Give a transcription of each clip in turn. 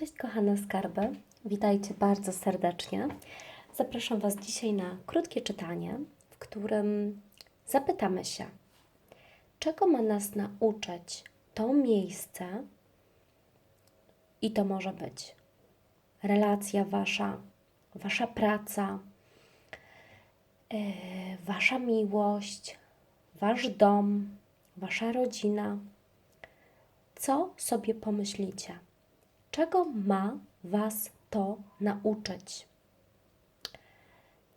Cześć kochane skarby, witajcie bardzo serdecznie. Zapraszam Was dzisiaj na krótkie czytanie, w którym zapytamy się, czego ma nas nauczyć to miejsce i to może być relacja Wasza, Wasza praca, yy, Wasza miłość, Wasz dom, Wasza rodzina. Co sobie pomyślicie? Czego ma Was to nauczyć.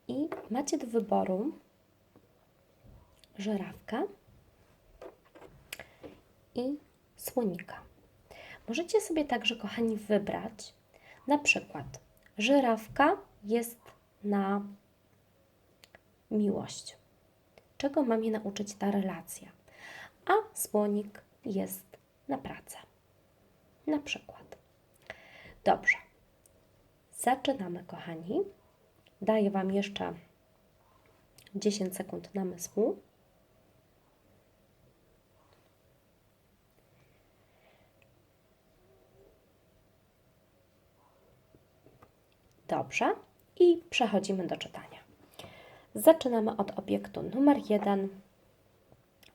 I macie do wyboru żerawkę i słonika. Możecie sobie także, kochani, wybrać na przykład żerawka jest na miłość. Czego ma mnie nauczyć ta relacja? A słonik jest na pracę. Na przykład. Dobrze. Zaczynamy, kochani. Daję Wam jeszcze 10 sekund namysłu. Dobrze. I przechodzimy do czytania. Zaczynamy od obiektu numer jeden,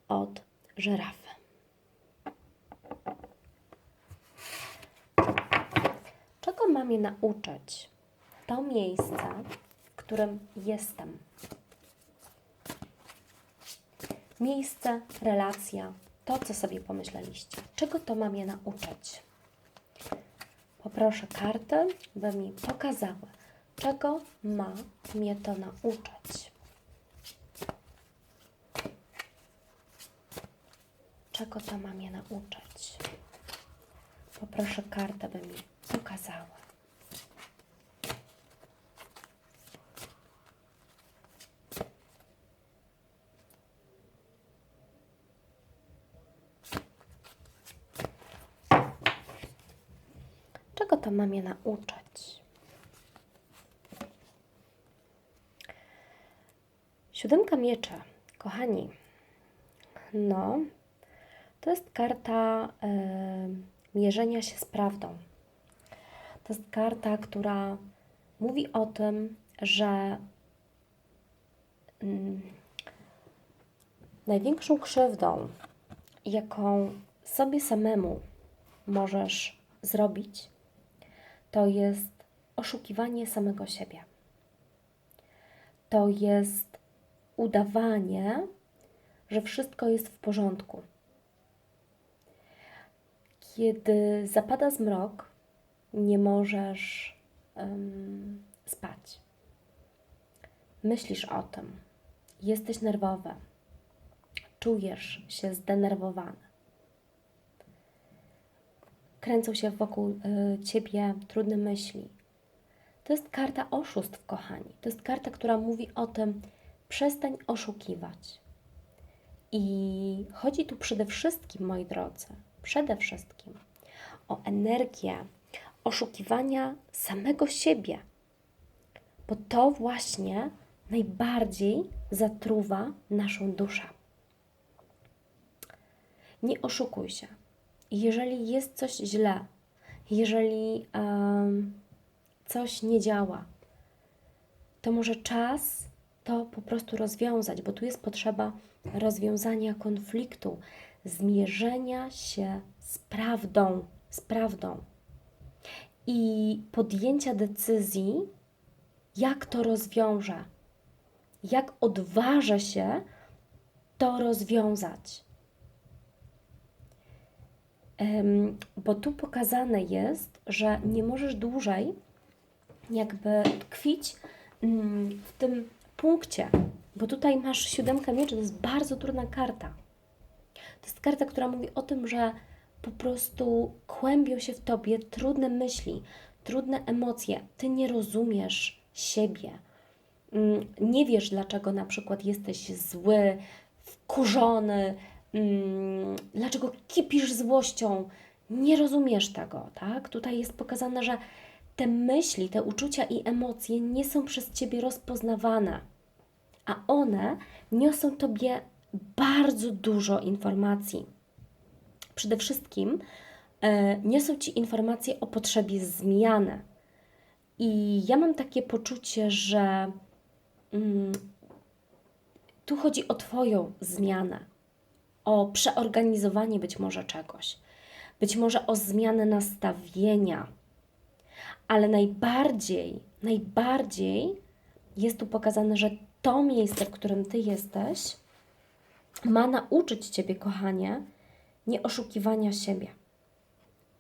od żyrafy. Czego ma mnie nauczyć to miejsce, w którym jestem? Miejsce, relacja, to co sobie pomyśleliście. Czego to ma mnie nauczyć? Poproszę karty, by mi pokazały, czego ma mnie to nauczyć. Czego to ma mnie nauczyć? Poproszę kartę, by mi pokazała. Czego to ma mnie nauczyć? Siódemka miecza, kochani. No, to jest karta y, mierzenia się z prawdą. To jest karta, która mówi o tym, że mm, największą krzywdą, jaką sobie samemu możesz zrobić, to jest oszukiwanie samego siebie. To jest udawanie, że wszystko jest w porządku. Kiedy zapada zmrok, nie możesz um, spać. Myślisz o tym, jesteś nerwowa, czujesz się zdenerwowany. Kręcą się wokół y, ciebie trudne myśli. To jest karta oszustw, kochani. To jest karta, która mówi o tym, przestań oszukiwać. I chodzi tu przede wszystkim, moi drodzy, przede wszystkim o energię oszukiwania samego siebie, bo to właśnie najbardziej zatruwa naszą duszę. Nie oszukuj się. Jeżeli jest coś źle, jeżeli um, coś nie działa, to może czas to po prostu rozwiązać, bo tu jest potrzeba rozwiązania konfliktu, zmierzenia się z prawdą, z prawdą i podjęcia decyzji, jak to rozwiąże, jak odważę się to rozwiązać. Bo tu pokazane jest, że nie możesz dłużej jakby tkwić mm, w tym punkcie, bo tutaj masz siódemkę mieczy, to jest bardzo trudna karta. To jest karta, która mówi o tym, że po prostu kłębią się w tobie trudne myśli, trudne emocje. Ty nie rozumiesz siebie. Mm, nie wiesz, dlaczego na przykład jesteś zły, wkurzony, mm, dlaczego kipisz złością. Nie rozumiesz tego, tak? Tutaj jest pokazane, że te myśli, te uczucia i emocje nie są przez ciebie rozpoznawane, a one niosą tobie bardzo dużo informacji przede wszystkim e, niosą Ci informacje o potrzebie zmiany. I ja mam takie poczucie, że mm, tu chodzi o Twoją zmianę, o przeorganizowanie być może czegoś, być może o zmianę nastawienia, ale najbardziej, najbardziej jest tu pokazane, że to miejsce, w którym Ty jesteś, ma nauczyć Ciebie, kochanie, nie oszukiwania siebie.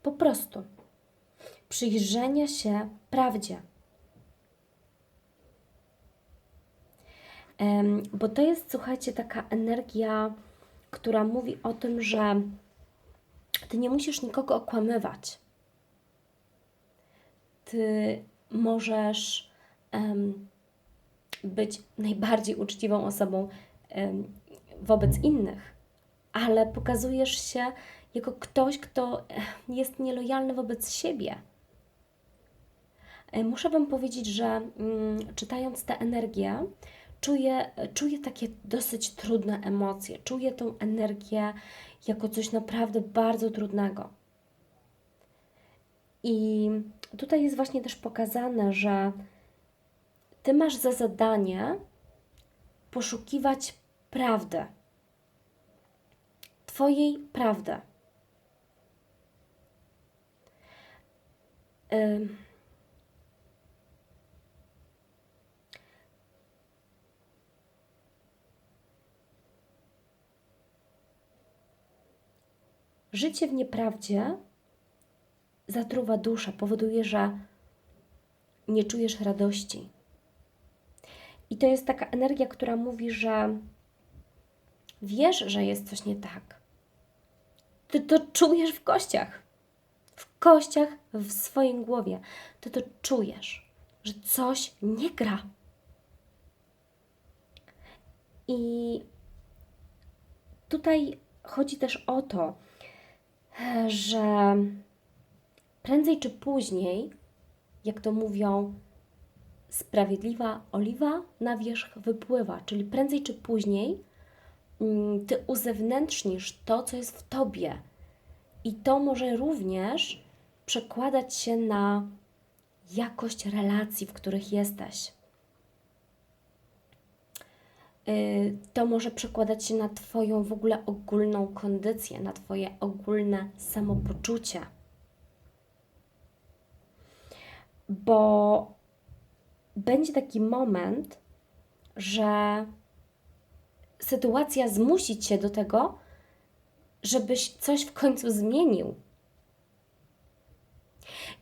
Po prostu przyjrzenia się prawdzie. Bo to jest, słuchajcie, taka energia, która mówi o tym, że Ty nie musisz nikogo okłamywać. Ty możesz em, być najbardziej uczciwą osobą em, wobec innych, ale pokazujesz się jako ktoś, kto jest nielojalny wobec siebie. E, Muszę Wam powiedzieć, że mm, czytając tę energię, czuję, czuję takie dosyć trudne emocje. Czuję tą energię jako coś naprawdę bardzo trudnego. I tutaj jest właśnie też pokazane, że Ty masz za zadanie poszukiwać prawdy. Twojej prawdy. Ym. Życie w nieprawdzie zatruwa duszę, powoduje, że nie czujesz radości. I to jest taka energia, która mówi, że wiesz, że jest coś nie tak. Ty to czujesz w kościach. W kościach, w swoim głowie. Ty to czujesz, że coś nie gra. I tutaj chodzi też o to, że prędzej czy później, jak to mówią, sprawiedliwa oliwa na wierzch wypływa, czyli prędzej czy później mm, ty uzewnętrznisz to, co jest w tobie. I to może również przekładać się na jakość relacji, w których jesteś. Y, To może przekładać się na Twoją w ogóle ogólną kondycję, na Twoje ogólne samopoczucie. Bo będzie taki moment, że sytuacja zmusi Cię do tego, żebyś coś w końcu zmienił.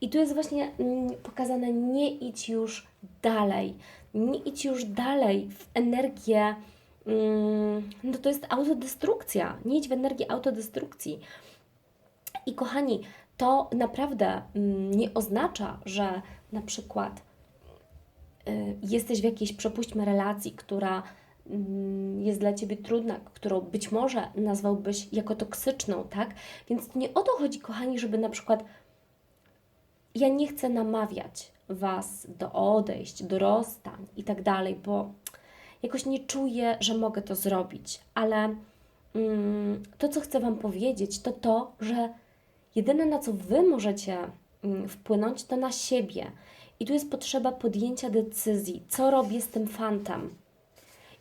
I tu jest właśnie mm, pokazane, nie idź już dalej, nie idź już dalej w energię, mm, no to jest autodestrukcja, nie idź w energię autodestrukcji. I kochani, to naprawdę mm, nie oznacza, że na przykład y, jesteś w jakiejś, przepuśćmy, relacji, która mm, jest dla Ciebie trudna, którą być może nazwałbyś jako toksyczną, tak? Więc nie o to chodzi, kochani, żeby na przykład ja nie chcę namawiać Was do odejść, do rozstań i tak dalej, bo jakoś nie czuję, że mogę to zrobić, ale mm, to, co chcę Wam powiedzieć, to to, że jedyne na co Wy możecie mm, wpłynąć, to na siebie. I tu jest potrzeba podjęcia decyzji, co robię z tym fantem.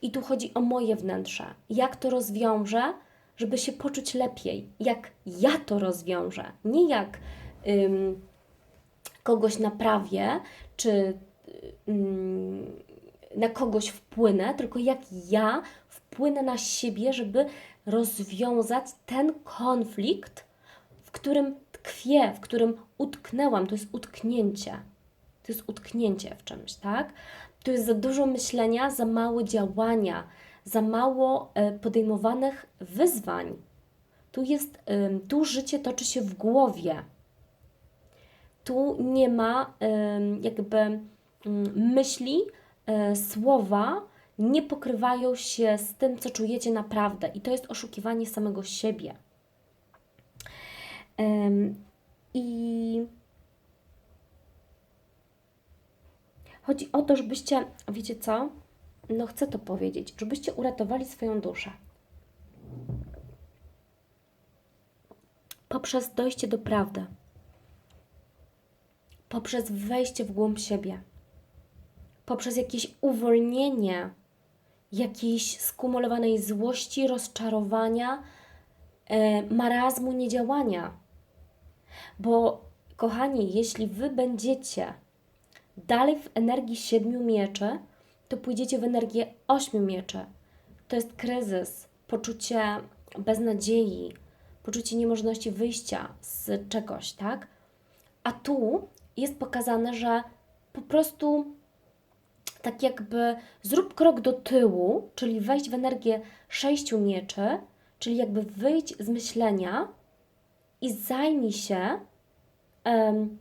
I tu chodzi o moje wnętrze. Jak to rozwiążę, żeby się poczuć lepiej? Jak ja to rozwiążę? Nie jak ym, kogoś naprawię, czy ym, na kogoś wpłynę, tylko jak ja wpłynę na siebie, żeby rozwiązać ten konflikt, w którym tkwię, w którym utknęłam. To jest utknięcie. To jest utknięcie w czymś, tak? Tu jest za dużo myślenia, za mało działania, za mało e, podejmowanych wyzwań. Tu jest, tu życie toczy się w głowie. Tu nie ma jakby myśli, e, słowa nie pokrywają się z tym, co czujecie naprawdę, i to jest oszukiwanie samego siebie. I chodzi o to, żebyście, wiecie co? No, chcę to powiedzieć, żebyście uratowali swoją duszę. poprzez dojście do prawdy, poprzez wejście w głąb siebie, poprzez jakieś uwolnienie jakiejś skumulowanej złości, rozczarowania, e, marazmu, niedziałania. Bo, kochani, jeśli wy będziecie dalej w energii siedmiu mieczy, to pójdziecie w energię ośmiu mieczy. To jest kryzys, poczucie beznadziei, poczucie niemożności wyjścia z czegoś, tak? A tu jest pokazane, że po prostu tak jakby zrób krok do tyłu, czyli wejść w energię sześciu mieczy, czyli jakby wyjść z myślenia i zajmij się em,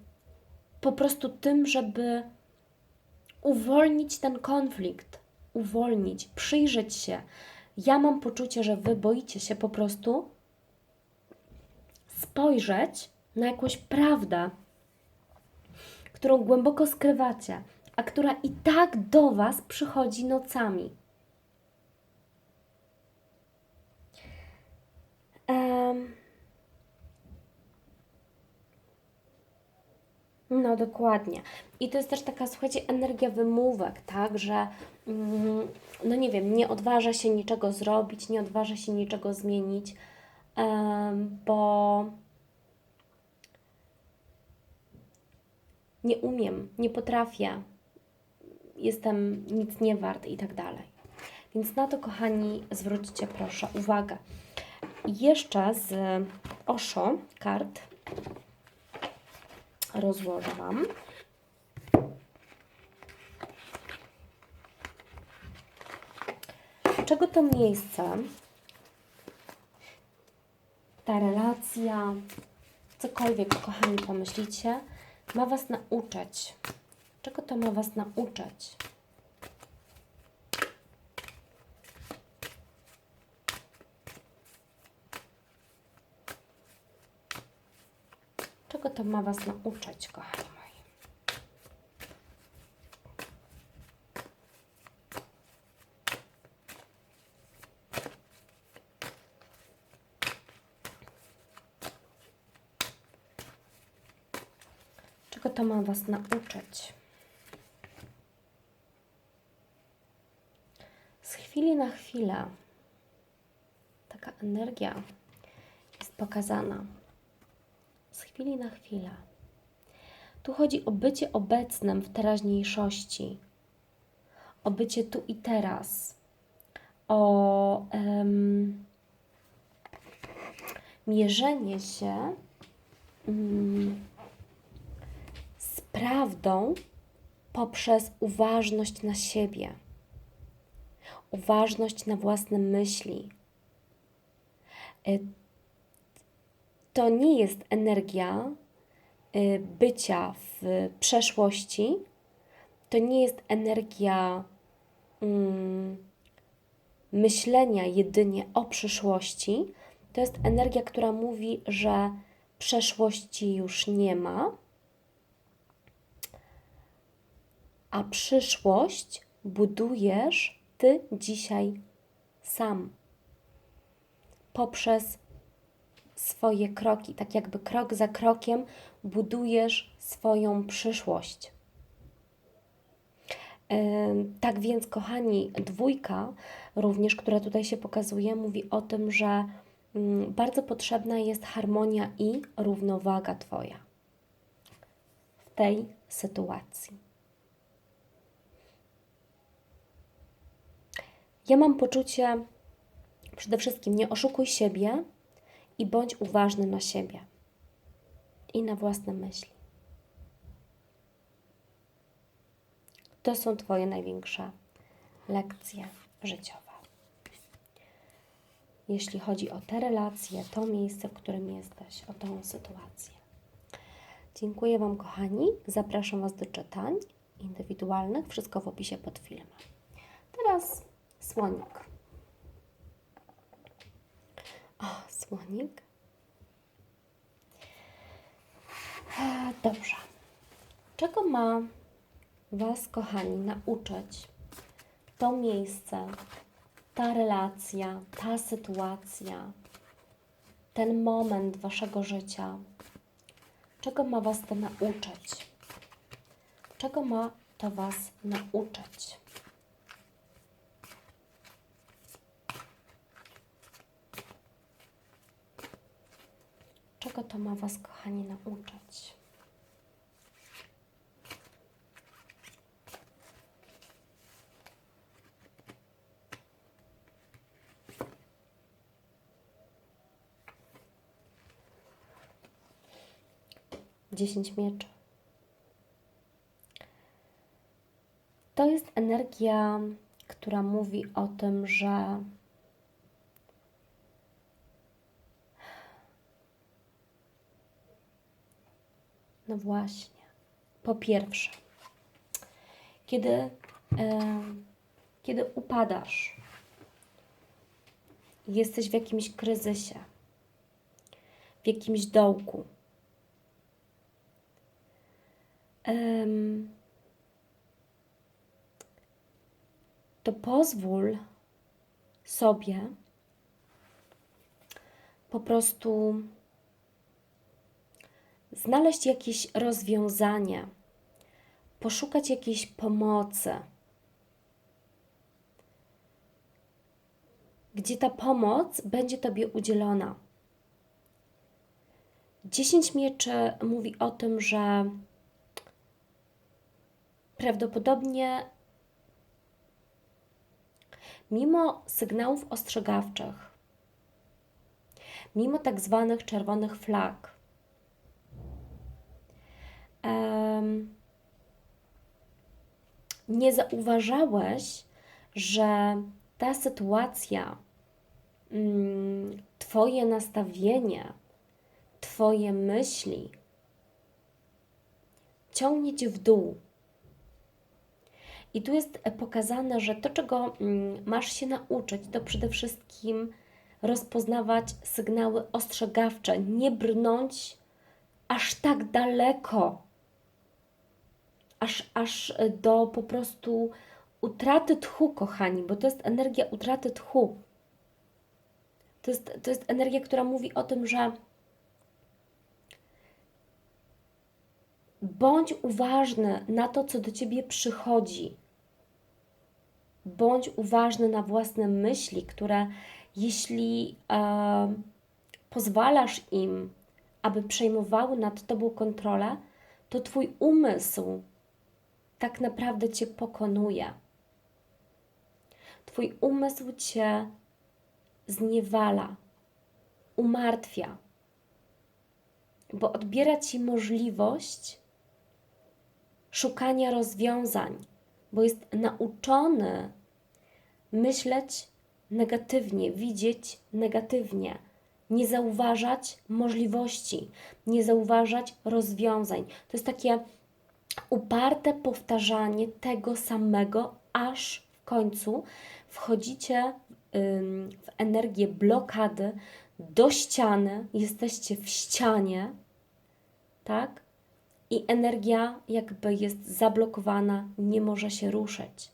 po prostu tym, żeby uwolnić ten konflikt, uwolnić, przyjrzeć się. Ja mam poczucie, że wy boicie się po prostu spojrzeć na jakąś prawdę, którą głęboko skrywacie, a która i tak do Was przychodzi nocami. Em, No dokładnie. I to jest też taka, słuchajcie, energia wymówek, tak, że mm, no nie wiem, nie odważa się niczego zrobić, nie odważa się niczego zmienić, em, bo nie umiem, nie potrafię, jestem nic nie wart i tak dalej. Więc na to, kochani, zwróćcie proszę uwagę. Jeszcze z Osho kart rozłożę Wam. Czego to miejsce, ta relacja, cokolwiek, kochani, pomyślicie, ma Was nauczyć? Czego to ma Was nauczyć? Czego to ma Was nauczyć, kochani to ma Was nauczyć? Z chwili na chwilę taka energia jest pokazana. Z chwili na chwilę. Tu chodzi o bycie obecnym w teraźniejszości, o bycie tu i teraz, o em, mierzenie się z prawdą poprzez uważność na siebie, uważność na własne myśli. Y, To nie jest energia y, bycia w przeszłości, to nie jest energia mm, myślenia jedynie o przyszłości. To jest energia, która mówi, że przeszłości już nie ma, a przyszłość budujesz ty dzisiaj sam poprzez swoje kroki, tak jakby krok za krokiem budujesz swoją przyszłość. Tak więc, kochani, dwójka, również, która tutaj się pokazuje, mówi o tym, że mm, bardzo potrzebna jest harmonia i równowaga Twoja w tej sytuacji. Ja mam poczucie, przede wszystkim nie oszukuj siebie i bądź uważny na siebie i na własne myśli. To są Twoje największe lekcje życiowe. Jeśli chodzi o te relacje, to miejsce, w którym jesteś, o tą sytuację. Dziękuję Wam, kochani. Zapraszam Was do czytań indywidualnych. Wszystko w opisie pod filmem. Teraz słonik. O, słonik. E, Dobrze. Czego ma Was, kochani, nauczyć to miejsce, ta relacja, ta sytuacja, ten moment waszego życia, czego ma was to nauczyć? Czego ma to was nauczyć? Czego to ma was, kochani, nauczyć? Dziesięć mieczy. To jest energia, która mówi o tym, że no właśnie, po pierwsze, kiedy, e, kiedy upadasz, jesteś w jakimś kryzysie, w jakimś dołku, to pozwól sobie po prostu znaleźć jakieś rozwiązanie, poszukać jakiejś pomocy, gdzie ta pomoc będzie Tobie udzielona. Dziesięć mieczy mówi o tym, że prawdopodobnie mimo sygnałów ostrzegawczych, mimo tak zwanych czerwonych flag, em, nie zauważałeś, że ta sytuacja, mm, Twoje nastawienie, Twoje myśli ciągnie Cię w dół. I tu jest pokazane, że to, czego mm, masz się nauczyć, to przede wszystkim rozpoznawać sygnały ostrzegawcze, nie brnąć aż tak daleko, aż, aż do po prostu utraty tchu, kochani, bo to jest energia utraty tchu. To jest, to jest energia, która mówi o tym, że bądź uważny na to, co do ciebie przychodzi. Bądź uważny na własne myśli, które jeśli e, pozwalasz im, aby przejmowały nad tobą kontrolę, to twój umysł tak naprawdę cię pokonuje. Twój umysł cię zniewala, umartwia, bo odbiera ci możliwość szukania rozwiązań, bo jest nauczony myśleć negatywnie, widzieć negatywnie, nie zauważać możliwości, nie zauważać rozwiązań. To jest takie uparte powtarzanie tego samego, aż w końcu wchodzicie w energię blokady do ściany, jesteście w ścianie, tak? I energia jakby jest zablokowana, nie może się ruszyć.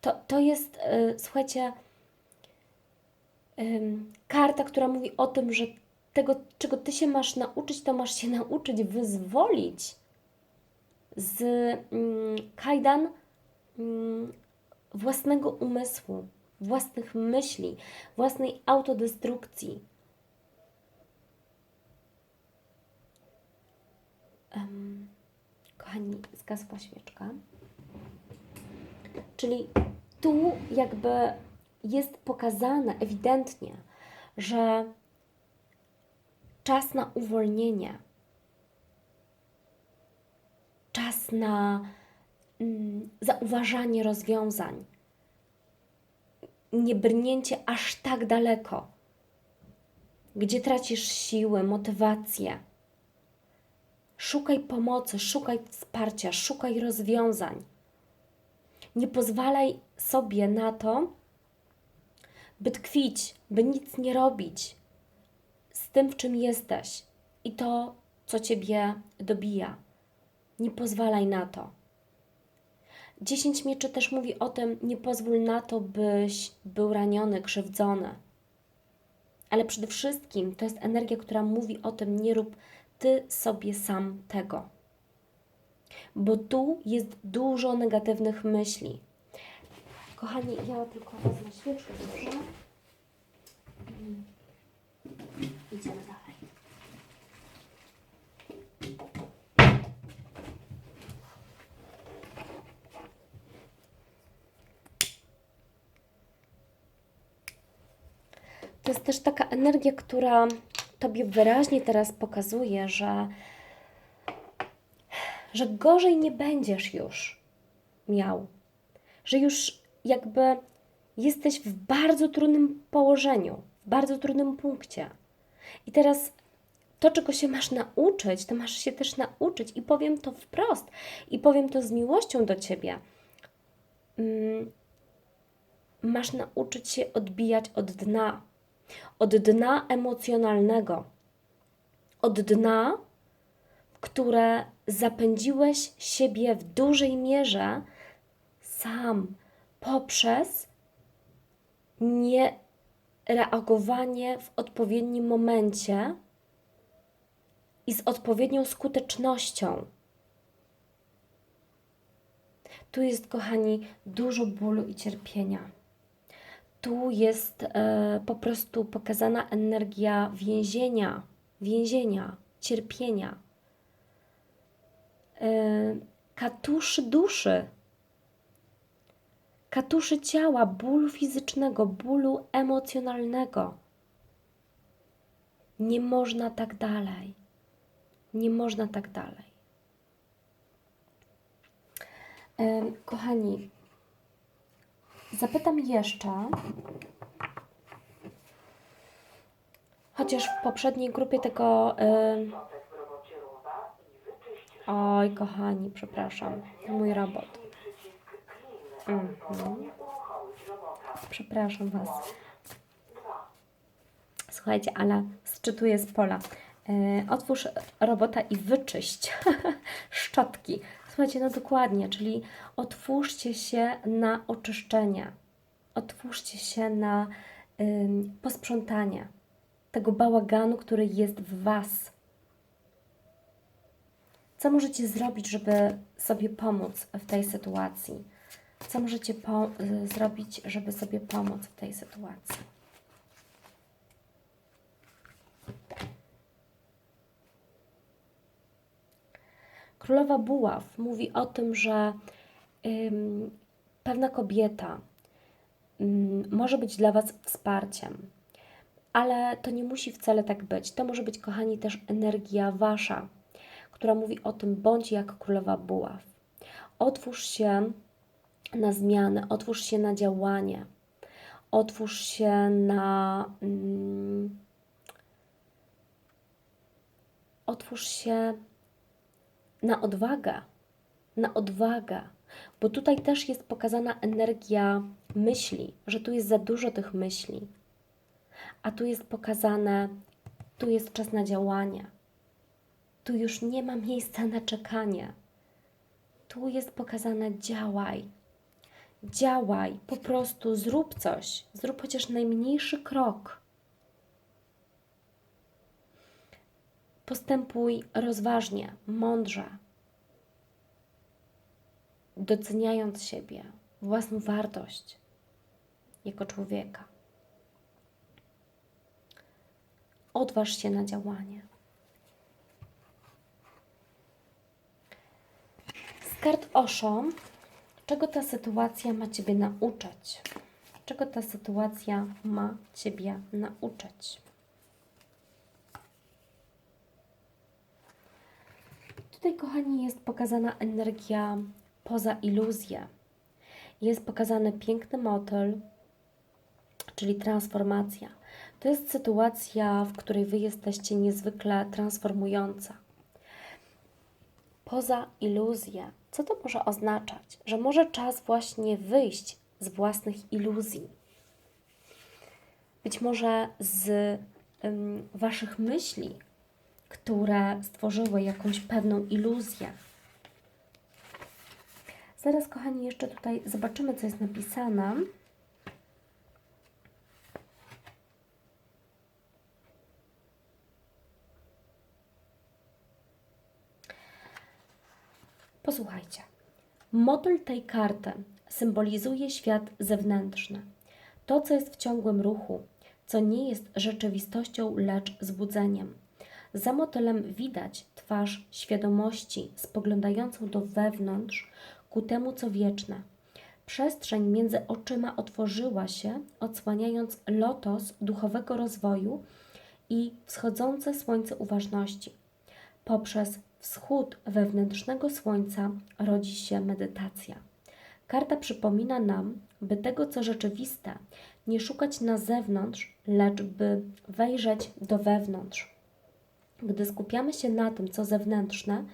To, to jest, yy, słuchajcie, yy, karta, która mówi o tym, że tego, czego ty się masz nauczyć, to masz się nauczyć wyzwolić z mm, kajdan mm, własnego umysłu, własnych myśli, własnej autodestrukcji. Um, kochani, zgasła świeczka. Czyli tu jakby jest pokazane ewidentnie, że czas na uwolnienie, czas na mm, zauważanie rozwiązań, nie brnięcie aż tak daleko, gdzie tracisz siłę, motywację. Szukaj pomocy, szukaj wsparcia, szukaj rozwiązań. Nie pozwalaj sobie na to, by tkwić, by nic nie robić z tym, w czym jesteś i to, co ciebie dobija. Nie pozwalaj na to. Dziesięć mieczy też mówi o tym, nie pozwól na to, byś był raniony, krzywdzony. ale przede wszystkim to jest energia, która mówi o tym, nie rób ty sobie sam tego. Bo tu jest dużo negatywnych myśli. Kochani, ja tylko wezmę świeczkę, dobrze? Mm. Idziemy dalej. To jest też taka energia, która Tobie wyraźnie teraz pokazuje, że, że gorzej nie będziesz już miał. Że już jakby jesteś w bardzo trudnym położeniu, w bardzo trudnym punkcie. I teraz to, czego się masz nauczyć, to masz się też nauczyć. I powiem to wprost. I powiem to z miłością do Ciebie. Mm, masz nauczyć się odbijać od dna od dna emocjonalnego, od dna, które zapędziłeś siebie w dużej mierze sam poprzez niereagowanie w odpowiednim momencie i z odpowiednią skutecznością. Tu jest, kochani, dużo bólu i cierpienia tu jest e, po prostu pokazana energia więzienia, więzienia, cierpienia, e, katuszy duszy, katuszy ciała, bólu fizycznego, bólu emocjonalnego. Nie można tak dalej. Nie można tak dalej. E, kochani, Zapytam jeszcze, chociaż w poprzedniej grupie tego. Oj, kochani, przepraszam. Mój robot. Mhm. Przepraszam Was. Słuchajcie, ale sczytuję z pola. Y, otwórz robota i wyczyść szczotki. Słuchajcie, no dokładnie, czyli otwórzcie się na oczyszczenie, otwórzcie się na ym, posprzątanie tego bałaganu, który jest w Was. Co możecie zrobić, żeby sobie pomóc w tej sytuacji? Co możecie y, zrobić, żeby sobie pomóc w tej sytuacji? Królowa Buław mówi o tym, że ym, pewna kobieta ym, może być dla Was wsparciem, ale to nie musi wcale tak być. To może być, kochani, też energia Wasza, która mówi o tym, bądź jak Królowa Buław. Otwórz się na zmiany, otwórz się na działanie, otwórz się na. Otwórz się na odwagę, na odwagę, bo tutaj też jest pokazana energia myśli, że tu jest za dużo tych myśli, a tu jest pokazane, tu jest czas na działanie, tu już nie ma miejsca na czekanie, tu jest pokazane działaj, działaj, po prostu zrób coś, zrób chociaż najmniejszy krok. Postępuj rozważnie, mądrze, doceniając siebie, własną wartość jako człowieka. Odważ się na działanie. Z kart Osho, czego ta sytuacja ma Ciebie nauczyć? Czego ta sytuacja ma Ciebie nauczyć? Tutaj, kochani, jest pokazana energia poza iluzję. Jest pokazany piękny motyl, czyli transformacja. To jest sytuacja, w której Wy jesteście niezwykle transformująca. Poza iluzję. Co to może oznaczać? Że może czas właśnie wyjść z własnych iluzji. Być może z um, Waszych myśli, które stworzyły jakąś pewną iluzję. Zaraz, kochani, jeszcze tutaj zobaczymy, co jest napisane. Posłuchajcie. Model tej karty symbolizuje świat zewnętrzny. To, co jest w ciągłym ruchu, co nie jest rzeczywistością, lecz zbudzeniem. Za motylem widać twarz świadomości spoglądającą do wewnątrz ku temu, co wieczne. Przestrzeń między oczyma otworzyła się, odsłaniając lotos duchowego rozwoju i wschodzące słońce uważności. Poprzez wschód wewnętrznego słońca rodzi się medytacja. Karta przypomina nam, by tego, co rzeczywiste, nie szukać na zewnątrz, lecz by wejrzeć do wewnątrz. Gdy skupiamy się na tym, co zewnętrzne,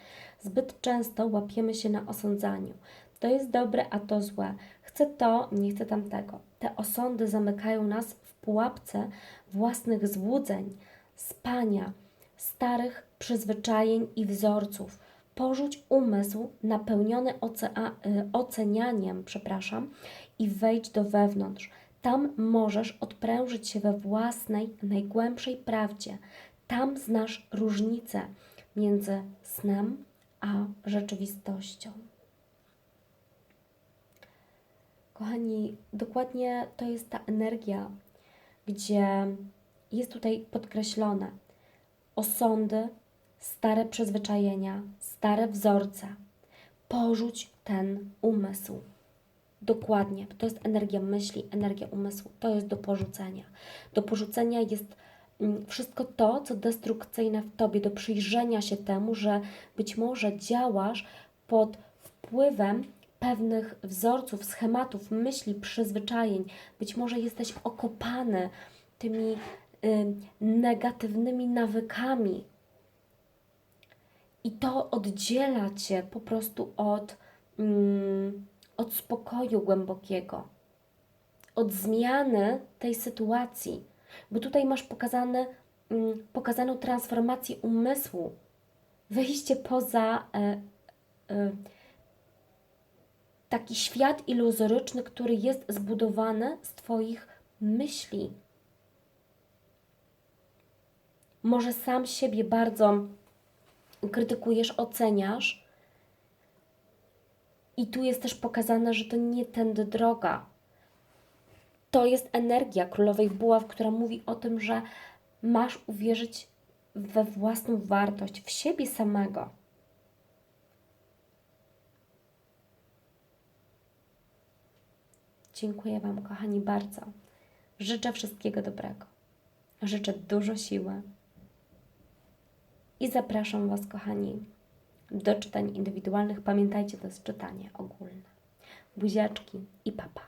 zbyt często łapiemy się na osądzaniu. To jest dobre, a to złe. Chcę to, nie chcę tamtego. Te osądy zamykają nas w pułapce własnych złudzeń, spania, starych przyzwyczajeń i wzorców. Porzuć umysł napełniony ocea- y, ocenianiem, przepraszam, i wejdź do wewnątrz. Tam możesz odprężyć się we własnej, najgłębszej prawdzie. Tam znasz różnicę między snem a rzeczywistością. Kochani, dokładnie to jest ta energia, gdzie jest tutaj podkreślone osądy, stare przyzwyczajenia, stare wzorce. Porzuć ten umysł. Dokładnie, to jest energia myśli, energia umysłu. To jest do porzucenia. Do porzucenia jest wszystko to, co destrukcyjne w tobie, do przyjrzenia się temu, że być może działasz pod wpływem pewnych wzorców, schematów, myśli, przyzwyczajeń. Być może jesteś okopany tymi y, negatywnymi nawykami. I to oddziela cię po prostu od, mm, od spokoju głębokiego, od zmiany tej sytuacji. Bo tutaj masz pokazane, mm, pokazaną transformację umysłu, wyjście poza. E, e, taki świat iluzoryczny, który jest zbudowany z Twoich myśli. Może sam siebie bardzo krytykujesz, oceniasz, i tu jest też pokazane, że to nie tędy droga. To jest energia królowej buław, która mówi o tym, że masz uwierzyć we własną wartość, w siebie samego. Dziękuję Wam, kochani, bardzo. Życzę wszystkiego dobrego. Życzę dużo siły. I zapraszam Was, kochani, do czytań indywidualnych. Pamiętajcie, to jest czytanie ogólne. Buziaczki i papa.